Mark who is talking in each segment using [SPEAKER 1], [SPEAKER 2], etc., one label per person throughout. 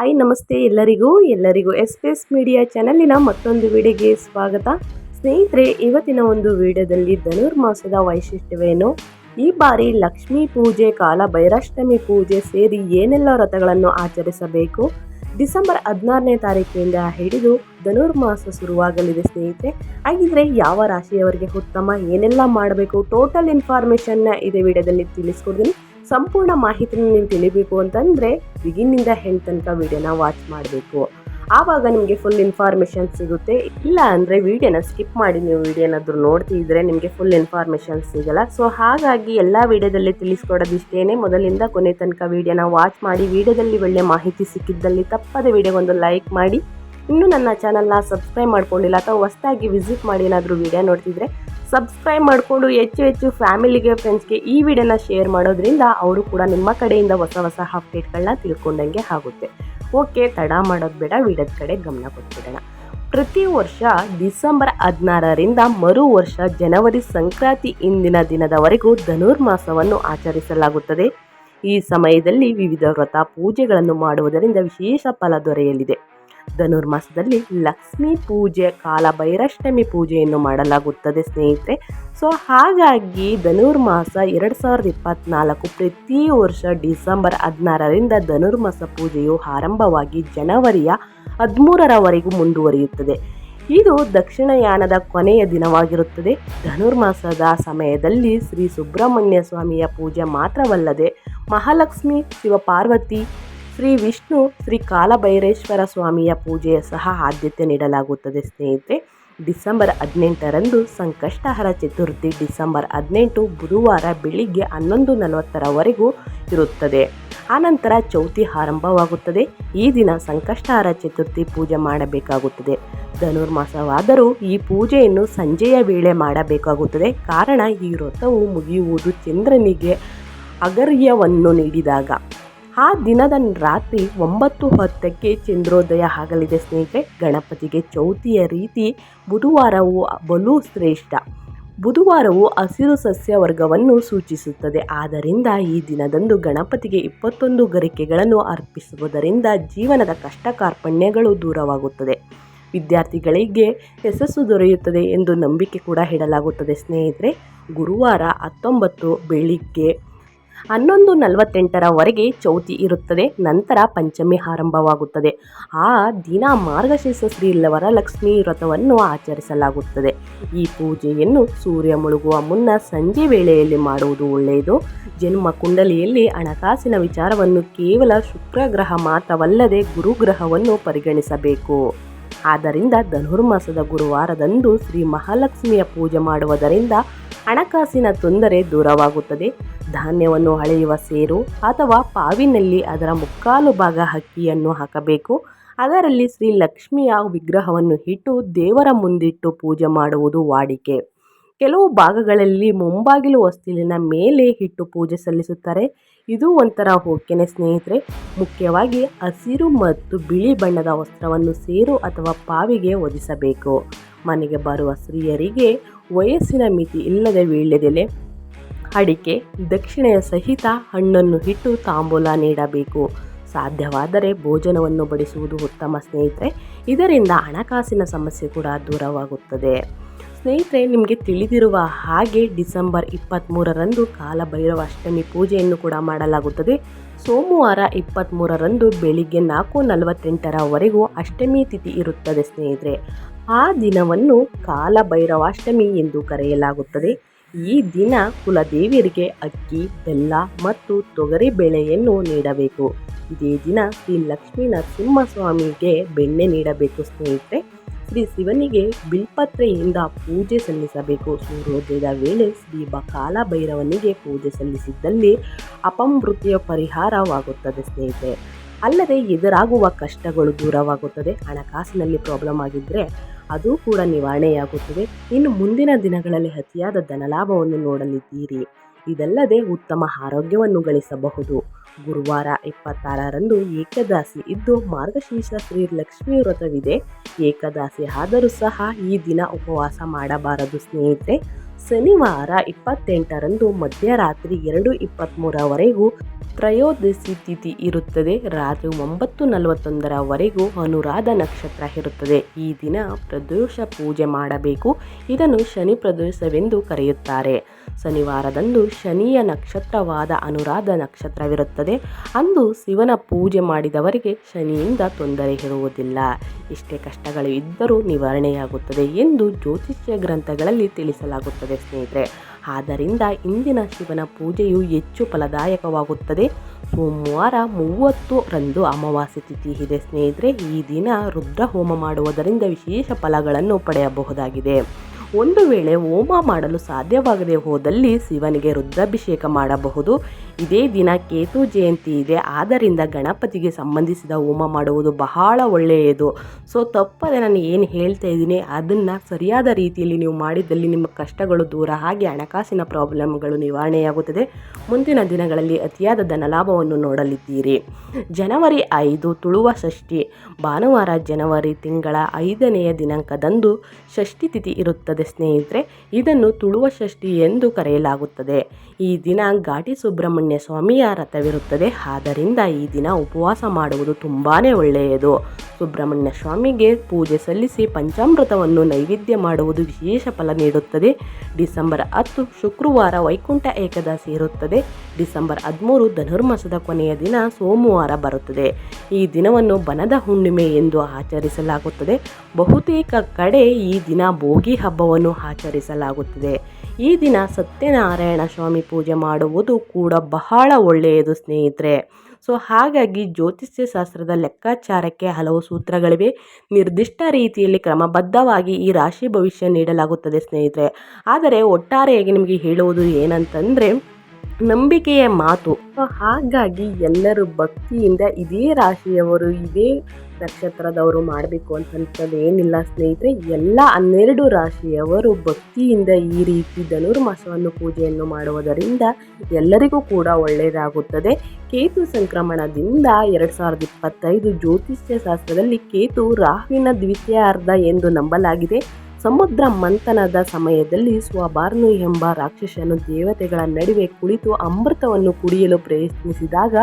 [SPEAKER 1] Hi ನಮಸ್ತೆ ಎಲ್ಲರಿಗೂ. ಎಲ್ಲರಿಗೂ ಎಸ್ ಪಿ ಎಸ್ ಮೀಡಿಯಾ ಚಾನಲಿನ ಮತ್ತೊಂದು ವಿಡಿಯೋಗೆ ಸ್ವಾಗತ. ಸ್ನೇಹಿತರೆ, ಇವತ್ತಿನ ಒಂದು ವಿಡಿಯೋದಲ್ಲಿ ಧನುರ್ಮಾಸದ ವೈಶಿಷ್ಟ್ಯವೇನು? ಈ ಬಾರಿ ಲಕ್ಷ್ಮೀ ಪೂಜೆ, ಕಾಲ ಭೈರಾಷ್ಟಮಿ ಪೂಜೆ ಸೇರಿ ಏನೆಲ್ಲ ವ್ರತಗಳನ್ನು ಆಚರಿಸಬೇಕು? ಡಿಸೆಂಬರ್ ಹದಿನಾರನೇ ತಾರೀಕಿನಿಂದ ಹಿಡಿದು ಧನುರ್ಮಾಸ ಶುರುವಾಗಲಿದೆ ಸ್ನೇಹಿತರೆ. ಹಾಗಿದ್ರೆ ಯಾವ ರಾಶಿಯವರಿಗೆ ಉತ್ತಮ, ಏನೆಲ್ಲ ಮಾಡಬೇಕು? ಟೋಟಲ್ ಇನ್ಫಾರ್ಮೇಷನ್ನ ಇದೇ ವಿಡಿಯೋದಲ್ಲಿ ತಿಳಿಸ್ಕೊಡ್ತೀನಿ. ಸಂಪೂರ್ಣ ಮಾಹಿತಿನ ನೀವು ತಿಳಿಬೇಕು ಅಂತಂದರೆ ಬಿಗಿನಿಂದ ಹೆಂಡ್ ತನಕ ವಿಡಿಯೋನ ವಾಚ್ ಮಾಡಬೇಕು. ಆವಾಗ ನಿಮಗೆ ಫುಲ್ ಇನ್ಫಾರ್ಮೇಷನ್ ಸಿಗುತ್ತೆ. ಇಲ್ಲ ಅಂದರೆ ವಿಡಿಯೋನ ಸ್ಕಿಪ್ ಮಾಡಿ ನೀವು ವೀಡಿಯೋ ಏನಾದರೂ ನೋಡ್ತಿದ್ರೆ ನಿಮಗೆ ಫುಲ್ ಇನ್ಫಾರ್ಮೇಷನ್ ಸಿಗಲ್ಲ. ಸೊ ಹಾಗಾಗಿ ಎಲ್ಲ ವಿಡಿಯೋದಲ್ಲಿ ತಿಳಿಸ್ಕೊಡೋದಿಷ್ಟೇನೆ. ಮೊದಲಿಂದ ಕೊನೆ ತನಕ ವಿಡಿಯೋನ ವಾಚ್ ಮಾಡಿ ವಿಡಿಯೋದಲ್ಲಿ ಒಳ್ಳೆ ಮಾಹಿತಿ ಸಿಕ್ಕಿದ್ದಲ್ಲಿ ತಪ್ಪದೆ ವಿಡಿಯೋಗೊಂದು ಲೈಕ್ ಮಾಡಿ. ಇನ್ನೂ ನನ್ನ ಚಾನಲ್ನ ಸಬ್ಸ್ಕ್ರೈಬ್ ಮಾಡ್ಕೊಂಡಿಲ್ಲ ಅಥವಾ ಹೊಸದಾಗಿ ವಿಸಿಟ್ ಮಾಡಿ ಏನಾದರೂ ವಿಡಿಯೋ ನೋಡ್ತಿದ್ರೆ ಸಬ್ಸ್ಕ್ರೈಬ್ ಮಾಡಿಕೊಂಡು ಹೆಚ್ಚು ಹೆಚ್ಚು ಫ್ಯಾಮಿಲಿಗೆ ಫ್ರೆಂಡ್ಸ್ಗೆ ಈ ವಿಡಿಯೋನ ಶೇರ್ ಮಾಡೋದ್ರಿಂದ ಅವರು ಕೂಡ ನಿಮ್ಮ ಕಡೆಯಿಂದ ಹೊಸ ಹೊಸ ಅಪ್ಡೇಟ್ಗಳನ್ನ ತಿಳ್ಕೊಂಡಂಗೆ ಆಗುತ್ತೆ. ಓಕೆ ತಡ ಮಾಡೋದು ಬೇಡ, ವಿಡಿಯೋದ ಕಡೆ ಗಮನ ಕೊಟ್ಬಿಡೋಣ. ಪ್ರತಿ ವರ್ಷ ಡಿಸೆಂಬರ್ ಹದಿನಾರರಿಂದ ಮರು ವರ್ಷ ಜನವರಿ ಸಂಕ್ರಾಂತಿ ಇಂದಿನ ದಿನದವರೆಗೂ ಧನುರ್ಮಾಸವನ್ನು ಆಚರಿಸಲಾಗುತ್ತದೆ. ಈ ಸಮಯದಲ್ಲಿ ವಿವಿಧ ವ್ರತ ಪೂಜೆಗಳನ್ನು ಮಾಡುವುದರಿಂದ ವಿಶೇಷ ಫಲ ದೊರೆಯಲಿದೆ. ಧನುರ್ಮಾಸದಲ್ಲಿ ಲಕ್ಷ್ಮೀ ಪೂಜೆ ಕಾಲ ಭೈರಷ್ಟಮಿ ಪೂಜೆಯನ್ನು ಮಾಡಲಾಗುತ್ತದೆ ಸ್ನೇಹಿತರೆ. ಸೊ ಹಾಗಾಗಿ ಧನುರ್ಮಾಸ ಎರಡು ಸಾವಿರದ ಇಪ್ಪತ್ತ್ನಾಲ್ಕು ಪ್ರತಿ ವರ್ಷ ಡಿಸೆಂಬರ್ ಹದಿನಾರರಿಂದ ಧನುರ್ಮಾಸ ಪೂಜೆಯು ಆರಂಭವಾಗಿ ಜನವರಿಯ ಹದಿಮೂರರವರೆಗೂ ಮುಂದುವರಿಯುತ್ತದೆ. ಇದು ದಕ್ಷಿಣಯಾನದ ಕೊನೆಯ ದಿನವಾಗಿರುತ್ತದೆ. ಧನುರ್ಮಾಸದ ಸಮಯದಲ್ಲಿ ಶ್ರೀ ಸುಬ್ರಹ್ಮಣ್ಯ ಸ್ವಾಮಿಯ ಪೂಜೆ ಮಾತ್ರವಲ್ಲದೆ ಮಹಾಲಕ್ಷ್ಮಿ, ಶಿವಪಾರ್ವತಿ ಶ್ರೀ ವಿಷ್ಣು, ಶ್ರೀ ಕಾಲಭೈರೇಶ್ವರ ಸ್ವಾಮಿಯ ಪೂಜೆಯ ಸಹ ಆದ್ಯತೆ ನೀಡಲಾಗುತ್ತದೆ ಸ್ನೇಹಿತರೆ. ಡಿಸೆಂಬರ್ ಹದಿನೆಂಟರಂದು ಸಂಕಷ್ಟಹರ ಚತುರ್ಥಿ ಡಿಸೆಂಬರ್ ಹದಿನೆಂಟು ಬುಧವಾರ ಬೆಳಿಗ್ಗೆ ಹನ್ನೊಂದು ನಲವತ್ತರವರೆಗೂ ಇರುತ್ತದೆ. ಆನಂತರ ಚೌತಿ ಆರಂಭವಾಗುತ್ತದೆ. ಈ ದಿನ ಸಂಕಷ್ಟಹರ ಚತುರ್ಥಿ ಪೂಜೆ ಮಾಡಬೇಕಾಗುತ್ತದೆ. ಧನುರ್ಮಾಸವಾದರೂ ಈ ಪೂಜೆಯನ್ನು ಸಂಜೆಯ ವೇಳೆ ಮಾಡಬೇಕಾಗುತ್ತದೆ. ಕಾರಣ ಈ ವ್ರತವು ಮುಗಿಯುವುದು ಚಂದ್ರನಿಗೆ ಅಗರ್ಯವನ್ನು ನೀಡಿದಾಗ. ಆ ದಿನದ ರಾತ್ರಿ ಒಂಬತ್ತು ಹೊತ್ತಕ್ಕೆ ಚಂದ್ರೋದಯ ಆಗಲಿದೆ ಸ್ನೇಹಿತರೆ. ಗಣಪತಿಗೆ ಚೌತಿಯ ರೀತಿ ಬುಧವಾರವು ಬಲು ಶ್ರೇಷ್ಠ. ಬುಧವಾರವು ಹಸಿರು ಸಸ್ಯ ವರ್ಗವನ್ನು ಸೂಚಿಸುತ್ತದೆ. ಆದ್ದರಿಂದ ಈ ದಿನದಂದು ಗಣಪತಿಗೆ ಇಪ್ಪತ್ತೊಂದು ಗರಿಕೆಗಳನ್ನು ಅರ್ಪಿಸುವುದರಿಂದ ಜೀವನದ ಕಷ್ಟ ಕಾರ್ಪಣ್ಯಗಳು ದೂರವಾಗುತ್ತದೆ. ವಿದ್ಯಾರ್ಥಿಗಳಿಗೆ ಯಶಸ್ಸು ದೊರೆಯುತ್ತದೆ ಎಂದು ನಂಬಿಕೆ ಕೂಡ ಇಡಲಾಗುತ್ತದೆ ಸ್ನೇಹಿತರೆ. ಗುರುವಾರ ಹತ್ತೊಂಬತ್ತು ಬೆಳಿಗ್ಗೆ ಹನ್ನೊಂದು ನಲವತ್ತೆಂಟರವರೆಗೆ ಚೌತಿ ಇರುತ್ತದೆ, ನಂತರ ಪಂಚಮಿ ಆರಂಭವಾಗುತ್ತದೆ. ಆ ದಿನ ಮಾರ್ಗಶೀರ್ಷ ಶ್ರೀ ವರಲಕ್ಷ್ಮಿ ವ್ರತವನ್ನು ಆಚರಿಸಲಾಗುತ್ತದೆ. ಈ ಪೂಜೆಯನ್ನು ಸೂರ್ಯ ಮುಳುಗುವ ಮುನ್ನ ಸಂಜೆ ವೇಳೆಯಲ್ಲಿ ಮಾಡುವುದು ಒಳ್ಳೆಯದು. ಜನ್ಮ ಕುಂಡಲಿಯಲ್ಲಿ ಹಣಕಾಸಿನ ವಿಚಾರವನ್ನು ಕೇವಲ ಶುಕ್ರ ಗ್ರಹ ಮಾತ್ರವಲ್ಲದೆ ಗುರುಗ್ರಹವನ್ನು ಪರಿಗಣಿಸಬೇಕು. ಆದ್ದರಿಂದ ಧನುರ್ಮಾಸದ ಗುರುವಾರದಂದು ಶ್ರೀ ಮಹಾಲಕ್ಷ್ಮಿಯ ಪೂಜೆ ಮಾಡುವುದರಿಂದ ಹಣಕಾಸಿನ ತೊಂದರೆ ದೂರವಾಗುತ್ತದೆ. ಧಾನ್ಯವನ್ನು ಅಳೆಯುವ ಸೇರು ಅಥವಾ ಪಾವಿನಲ್ಲಿ ಅದರ ಮುಕ್ಕಾಲು ಭಾಗ ಅಕ್ಕಿಯನ್ನು ಹಾಕಬೇಕು. ಅದರಲ್ಲಿ ಶ್ರೀ ಲಕ್ಷ್ಮಿಯ ವಿಗ್ರಹವನ್ನು ಇಟ್ಟು ದೇವರ ಮುಂದಿಟ್ಟು ಪೂಜೆ ಮಾಡುವುದು ವಾಡಿಕೆ. ಕೆಲವು ಭಾಗಗಳಲ್ಲಿ ಮುಂಬಾಗಿಲು ಹೊಸ್ತಿಲಿನ ಮೇಲೆ ಇಟ್ಟು ಪೂಜೆ ಸಲ್ಲಿಸುತ್ತಾರೆ. ಇದು ಒಂಥರ ಹೋಕೆನೆ ಸ್ನೇಹಿತರೆ. ಮುಖ್ಯವಾಗಿ ಹಸಿರು ಮತ್ತು ಬಿಳಿ ಬಣ್ಣದ ವಸ್ತ್ರವನ್ನು ಸೇರು ಅಥವಾ ಪಾವಿಗೆ ಒದಿಸಬೇಕು ಮನೆಗೆ ಬರುವ ಸ್ತ್ರೀಯರಿಗೆ ವಯಸ್ಸಿನ ಮಿತಿ ಇಲ್ಲದೆ ವೀಳ್ಯದೆಲೆ. ಅಡಿಕೆ, ದಕ್ಷಿಣೆಯ ಸಹಿತ ಹಣ್ಣನ್ನು ಇಟ್ಟು ತಾಂಬೂಲ ನೀಡಬೇಕು. ಸಾಧ್ಯವಾದರೆ ಭೋಜನವನ್ನು ಬಡಿಸುವುದು ಉತ್ತಮ ಸ್ನೇಹಿತರೆ. ಇದರಿಂದ ಹಣಕಾಸಿನ ಸಮಸ್ಯೆ ಕೂಡ ದೂರವಾಗುತ್ತದೆ. ಸ್ನೇಹಿತರೆ, ನಿಮಗೆ ತಿಳಿದಿರುವ ಹಾಗೆ ಡಿಸೆಂಬರ್ ಇಪ್ಪತ್ತ್ಮೂರರಂದು ಕಾಲಭೈರವ ಅಷ್ಟಮಿ ಪೂಜೆಯನ್ನು ಕೂಡ ಮಾಡಲಾಗುತ್ತದೆ. ಸೋಮವಾರ ಇಪ್ಪತ್ತ್ಮೂರರಂದು ಬೆಳಿಗ್ಗೆ ನಾಲ್ಕು ನಲವತ್ತೆಂಟರವರೆಗೂ ಅಷ್ಟಮಿ ತಿಥಿ ಇರುತ್ತದೆ ಸ್ನೇಹಿತರೆ. ಆ ದಿನವನ್ನು ಕಾಲಭೈರವಾಷ್ಟಮಿ ಎಂದು ಕರೆಯಲಾಗುತ್ತದೆ. ಈ ದಿನ ಕುಲದೇವಿಯರಿಗೆ ಅಕ್ಕಿ, ಬೆಲ್ಲ ಮತ್ತು ತೊಗರಿ ಬೇಳೆಯನ್ನು ನೀಡಬೇಕು. ಇದೇ ದಿನ ಶ್ರೀ ಲಕ್ಷ್ಮೀ ನರಸಿಂಹಸ್ವಾಮಿಗೆ ಬೆಣ್ಣೆ ನೀಡಬೇಕು ಸ್ನೇಹಿತರೆ. ಶ್ರೀ ಶಿವನಿಗೆ ಬಿಲ್ಪತ್ರೆಯಿಂದ ಪೂಜೆ ಸಲ್ಲಿಸಬೇಕು. ಸೂರ್ಯೋದಯದ ವೇಳೆ ಶ್ರೀ ಕಾಲ ಭೈರವನಿಗೆ ಪೂಜೆ ಸಲ್ಲಿಸಿದ್ದಲ್ಲಿ ಅಪಮೃತಿಯ ಪರಿಹಾರವಾಗುತ್ತದೆ ಸ್ನೇಹಿತರೆ. ಅಲ್ಲದೆ ಎದುರಾಗುವ ಕಷ್ಟಗಳು ದೂರವಾಗುತ್ತದೆ. ಹಣಕಾಸಿನಲ್ಲಿ ಪ್ರಾಬ್ಲಮ್ ಆಗಿದ್ದರೆ ಅದು ಕೂಡ ನಿವಾರಣೆಯಾಗುತ್ತದೆ. ಇನ್ನು ಮುಂದಿನ ದಿನಗಳಲ್ಲಿ ಅತಿಯಾದ ಧನಲಾಭವನ್ನು ನೋಡಲಿದ್ದೀರಿ. ಇದಲ್ಲದೆ ಉತ್ತಮ ಆರೋಗ್ಯವನ್ನು ಗಳಿಸಬಹುದು. ಗುರುವಾರ ಇಪ್ಪತ್ತಾರರಂದು ಏಕದಾಸಿ ಇದ್ದು ಮಾರ್ಗಶೀರ್ಷ ಶ್ರೀ ಲಕ್ಷ್ಮೀ ವ್ರತವಿದೆ. ಏಕದಾಸಿ ಆದರೂ ಸಹ ಈ ದಿನ ಉಪವಾಸ ಮಾಡಬಾರದು ಸ್ನೇಹಿತರೆ. ಶನಿವಾರ ಇಪ್ಪತ್ತೆಂಟರಂದು ಮಧ್ಯರಾತ್ರಿ ಎರಡು ಇಪ್ಪತ್ತ್ಮೂರವರೆಗೂ ತ್ರಯೋದಶಿ ತಿಥಿ ಇರುತ್ತದೆ. ರಾತ್ರಿ ಒಂಬತ್ತು ನಲವತ್ತೊಂದರವರೆಗೂ ಅನುರಾಧ ನಕ್ಷತ್ರ ಇರುತ್ತದೆ. ಈ ದಿನ ಪ್ರದೋಷ ಪೂಜೆ ಮಾಡಬೇಕು. ಇದನ್ನು ಶನಿ ಪ್ರದೋಷವೆಂದು ಕರೆಯುತ್ತಾರೆ. ಶನಿವಾರದಂದು ಶನಿಯ ನಕ್ಷತ್ರವಾದ ಅನುರಾಧ ನಕ್ಷತ್ರವಿರುತ್ತದೆ. ಅಂದು ಶಿವನ ಪೂಜೆ ಮಾಡಿದವರಿಗೆ ಶನಿಯಿಂದ ತೊಂದರೆ ಇರುವುದಿಲ್ಲ. ಎಷ್ಟೇ ಕಷ್ಟಗಳು ಇದ್ದರೂ ನಿವಾರಣೆಯಾಗುತ್ತದೆ ಎಂದು ಜ್ಯೋತಿಷ್ಯ ಗ್ರಂಥಗಳಲ್ಲಿ ತಿಳಿಸಲಾಗುತ್ತದೆ. ಸ್ನೇಹಿತರೆ. ಆದ್ದರಿಂದ ಇಂದಿನ ಶಿವನ ಪೂಜೆಯು ಹೆಚ್ಚು ಫಲದಾಯಕವಾಗುತ್ತದೆ. ಸೋಮವಾರ ಮೂವತ್ತು ರಂದು ಅಮಾವಾಸ್ಯೆ ತಿಥಿ ಇದೆ ಸ್ನೇಹಿತರೆ. ಈ ದಿನ ರುದ್ರ ಹೋಮ ಮಾಡುವುದರಿಂದ ವಿಶೇಷ ಫಲಗಳನ್ನು ಪಡೆಯಬಹುದಾಗಿದೆ. ಒಂದು ವೇಳೆ ಹೋಮ ಮಾಡಲು ಸಾಧ್ಯವಾಗದೆ ಹೋದಲ್ಲಿ ಶಿವನಿಗೆ ರುದ್ರಾಭಿಷೇಕ ಮಾಡಬಹುದು. ಇದೇ ದಿನ ಕೇತು ಜಯಂತಿ ಇದೆ. ಆದ್ದರಿಂದ ಗಣಪತಿಗೆ ಸಂಬಂಧಿಸಿದ ಹೋಮ ಮಾಡುವುದು ಬಹಳ ಒಳ್ಳೆಯದು. ಸೊ, ತಪ್ಪದೆ ನಾನು ಏನು ಹೇಳ್ತಾ ಇದ್ದೀನಿ, ಅದನ್ನು ಸರಿಯಾದ ರೀತಿಯಲ್ಲಿ ನೀವು ಮಾಡಿದಲ್ಲಿ ನಿಮ್ಮ ಕಷ್ಟಗಳು ದೂರ ಹಾಗೆ ಹಣಕಾಸಿನ ಪ್ರಾಬ್ಲಮ್ಗಳು ನಿವಾರಣೆಯಾಗುತ್ತದೆ. ಮುಂದಿನ ದಿನಗಳಲ್ಲಿ ಅತಿಯಾದ ಧನಲಾಭವನ್ನು ನೋಡಲಿದ್ದೀರಿ. ಜನವರಿ ಐದು ತುಳುವ ಷಷ್ಠಿ. ಭಾನುವಾರ ಜನವರಿ ತಿಂಗಳ ಐದನೆಯ ದಿನಾಂಕದಂದು ಷಷ್ಠಿ ತಿಥಿ ಇರುತ್ತದೆ ಸ್ನೇಹಿತರೆ. ಇದನ್ನು ತುಳುವ ಷಷ್ಠಿ ಎಂದು ಕರೆಯಲಾಗುತ್ತದೆ. ಈ ದಿನ ಘಾಟಿ ಸುಬ್ರಹ್ಮಣ್ಯ ಸ್ವಾಮಿಯ ರಥವಿರುತ್ತದೆ ಆದ್ದರಿಂದ ಈ ದಿನ ಉಪವಾಸ ಮಾಡುವುದು ತುಂಬಾ ಒಳ್ಳೆಯದು. ಸುಬ್ರಹ್ಮಣ್ಯ ಸ್ವಾಮಿಗೆ ಪೂಜೆ ಸಲ್ಲಿಸಿ ಪಂಚಾಮೃತವನ್ನು ನೈವೇದ್ಯ ಮಾಡುವುದು ವಿಶೇಷ ಫಲ ನೀಡುತ್ತದೆ. ಡಿಸೆಂಬರ್ ಹತ್ತು ಶುಕ್ರವಾರ ವೈಕುಂಠ ಏಕದಾಸಿ ಇರುತ್ತದೆ. ಡಿಸೆಂಬರ್ ಹದಿಮೂರು ಧನುರ್ಮಾಸದ ಕೊನೆಯ ದಿನ ಸೋಮವಾರ ಬರುತ್ತದೆ. ಈ ದಿನವನ್ನು ಬನದ ಹುಣ್ಣಿಮೆ ಎಂದು ಆಚರಿಸಲಾಗುತ್ತದೆ. ಬಹುತೇಕ ಕಡೆ ಈ ದಿನ ಭೋಗಿ ಹಬ್ಬವನ್ನು ಆಚರಿಸಲಾಗುತ್ತದೆ. ಈ ದಿನ ಸತ್ಯನಾರಾಯಣ ಸ್ವಾಮಿ ಪೂಜೆ ಮಾಡುವುದು ಕೂಡ ಬಹಳ ಒಳ್ಳೆಯದು, ಸ್ನೇಹಿತರೆ. ಸೊ, ಹಾಗಾಗಿ ಜ್ಯೋತಿಷ್ಯ ಶಾಸ್ತ್ರದ ಲೆಕ್ಕಾಚಾರಕ್ಕೆ ಹಲವು ಸೂತ್ರಗಳಿವೆ. ನಿರ್ದಿಷ್ಟ ರೀತಿಯಲ್ಲಿ ಕ್ರಮಬದ್ಧವಾಗಿ ಈ ರಾಶಿ ಭವಿಷ್ಯ ನೀಡಲಾಗುತ್ತದೆ, ಸ್ನೇಹಿತರೆ. ಆದರೆ, ಒಟ್ಟಾರೆಯಾಗಿ ನಿಮಗೆ ಹೇಳುವುದು ಏನಂತಂದರೆ ನಂಬಿಕೆಯ ಮಾತು. ಹಾಗಾಗಿ ಎಲ್ಲರೂ ಭಕ್ತಿಯಿಂದ ಇದೇ ರಾಶಿಯವರು, ಇದೇ ನಕ್ಷತ್ರದವರು ಮಾಡಬೇಕು ಅಂತಂಥದ್ದು ಏನಿಲ್ಲ ಸ್ನೇಹಿತರೆ. ಎಲ್ಲ ಹನ್ನೆರಡು ರಾಶಿಯವರು ಭಕ್ತಿಯಿಂದ ಈ ರೀತಿ ಧನುರ್ಮಾಸವನ್ನು ಪೂಜೆಯನ್ನು ಮಾಡುವುದರಿಂದ ಎಲ್ಲರಿಗೂ ಕೂಡ ಒಳ್ಳೆಯದಾಗುತ್ತದೆ. ಕೇತು ಸಂಕ್ರಮಣದಿಂದ ಎರಡು ಸಾವಿರದ ಇಪ್ಪತ್ತೈದು ಜ್ಯೋತಿಷ್ಯ ಶಾಸ್ತ್ರದಲ್ಲಿ ಕೇತು ರಾಹುವಿನ ದ್ವಿತೀಯಾರ್ಧ ಎಂದು ನಂಬಲಾಗಿದೆ. ಸಮುದ್ರ ಮಂಥನದ ಸಮಯದಲ್ಲಿ ಸ್ವಬಾರ್ನು ಎಂಬ ರಾಕ್ಷಸನು ದೇವತೆಗಳ ನಡುವೆ ಕುಳಿತು ಅಮೃತವನ್ನು ಕುಡಿಯಲು ಪ್ರಯತ್ನಿಸಿದಾಗ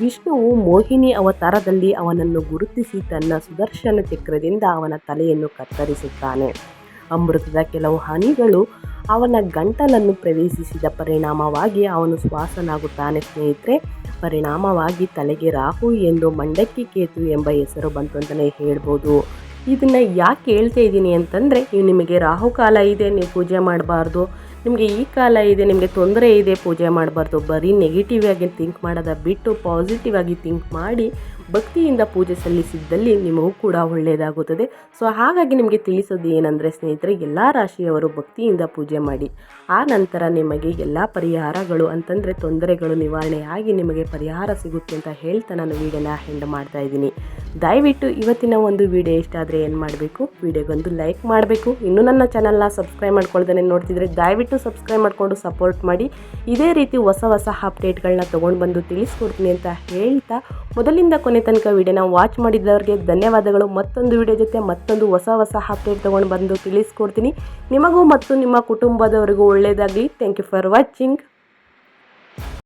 [SPEAKER 1] ವಿಷ್ಣುವು ಮೋಹಿನಿ ಅವತಾರದಲ್ಲಿ ಅವನನ್ನು ಗುರುತಿಸಿ ತನ್ನ ಸುದರ್ಶನ ಚಕ್ರದಿಂದ ಅವನ ತಲೆಯನ್ನು ಕತ್ತರಿಸುತ್ತಾನೆ. ಅಮೃತದ ಕೆಲವು ಹನಿಗಳು ಅವನ ಗಂಟಲನ್ನು ಪ್ರವೇಶಿಸಿದ ಪರಿಣಾಮವಾಗಿ ಅವನು ಶ್ವಾಸನಾಗುತ್ತಾನೆ ಸ್ನೇಹಿತರೆ. ಪರಿಣಾಮವಾಗಿ ತಲೆಗೆ ರಾಹು ಎಂದು ಮಂಡಕ್ಕಿ ಕೇತು ಎಂಬ ಹೆಸರು ಬಂತು ಅಂತಲೇ ಹೇಳ್ಬೋದು. ಇದನ್ನು ಯಾಕೆ ಹೇಳ್ತಾ ಇದ್ದೀನಿ ಅಂತಂದರೆ ನೀವು ನಿಮಗೆ ರಾಹುಕಾಲ ಇದೆ, ನೀವು ಪೂಜೆ ಮಾಡಬಾರ್ದು. ನಿಮಗೆ ಈ ಕಾಲ ಇದೆ, ನಿಮಗೆ ತೊಂದರೆ ಇದೆ, ಪೂಜೆ ಮಾಡಬಾರ್ದು. ಬರೀ ನೆಗೆಟಿವ್ ಆಗಿ ಥಿಂಕ್ ಮಾಡೋದ? ಬಿಟ್ಟು ಪಾಸಿಟಿವ್ ಆಗಿ ಥಿಂಕ್ ಮಾಡಿ ಭಕ್ತಿಯಿಂದ ಪೂಜೆ ಸಲ್ಲಿಸಿದ್ದಲ್ಲಿ ನಿಮಗೂ ಕೂಡ ಒಳ್ಳೆಯದಾಗುತ್ತದೆ. ಸೊ ಹಾಗಾಗಿ ನಿಮಗೆ ತಿಳಿಸೋದು ಏನಂದರೆ ಸ್ನೇಹಿತರೆ, ಎಲ್ಲ ರಾಶಿಯವರು ಭಕ್ತಿಯಿಂದ ಪೂಜೆ ಮಾಡಿ. ಆ ನಂತರ ನಿಮಗೆ ಎಲ್ಲ ಪರಿಹಾರಗಳು ಅಂತಂದರೆ ತೊಂದರೆಗಳು ನಿವಾರಣೆಯಾಗಿ ನಿಮಗೆ ಪರಿಹಾರ ಸಿಗುತ್ತೆ ಅಂತ ಹೇಳ್ತಾ ನಾನು ವೀಡಿಯೋನ ಹೆಂಡ್ ಮಾಡ್ತಾ ಇದ್ದೀನಿ. ದಯವಿಟ್ಟು ಇವತ್ತಿನ ಒಂದು ವಿಡಿಯೋ ಇಷ್ಟ ಆದರೆ ಏನು ಮಾಡಬೇಕು? ವಿಡಿಯೋಗೊಂದು ಲೈಕ್ ಮಾಡಬೇಕು. ಇನ್ನೂ ನನ್ನ ಚಾನಲ್ನ ಸಬ್ಸ್ಕ್ರೈಬ್ ಮಾಡ್ಕೊಳ್ದೇ ನೋಡ್ತಿದ್ರೆ ದಯವಿಟ್ಟು ಸಬ್ಸ್ಕ್ರೈಬ್ ಮಾಡಿಕೊಂಡು ಸಪೋರ್ಟ್ ಮಾಡಿ. ಇದೇ ರೀತಿ ಹೊಸ ಹೊಸ ಅಪ್ಡೇಟ್ಗಳನ್ನ ತೊಗೊಂಡು ಬಂದು ತಿಳಿಸ್ಕೊಡ್ತೀನಿ ಅಂತ ಹೇಳ್ತಾ, ಮೊದಲಿಂದ ಕೊನೆ ತನಕ ವಿಡಿಯೋನ ವಾಚ್ ಮಾಡಿದ್ದವ್ರಿಗೆ ಧನ್ಯವಾದಗಳು. ಮತ್ತೊಂದು ವಿಡಿಯೋ ಜೊತೆ ಮತ್ತೊಂದು ಹೊಸ ಹೊಸ ಅಪ್ಡೇಟ್ ತೊಗೊಂಡು ಬಂದು ತಿಳಿಸ್ಕೊಡ್ತೀನಿ. ನಿಮಗೂ ಮತ್ತು ನಿಮ್ಮ ಕುಟುಂಬದವರಿಗೂ ಒಳ್ಳೆಯದಾಗಲಿ ಥ್ಯಾಂಕ್ ಯು ಫಾರ್ ವಾಚಿಂಗ್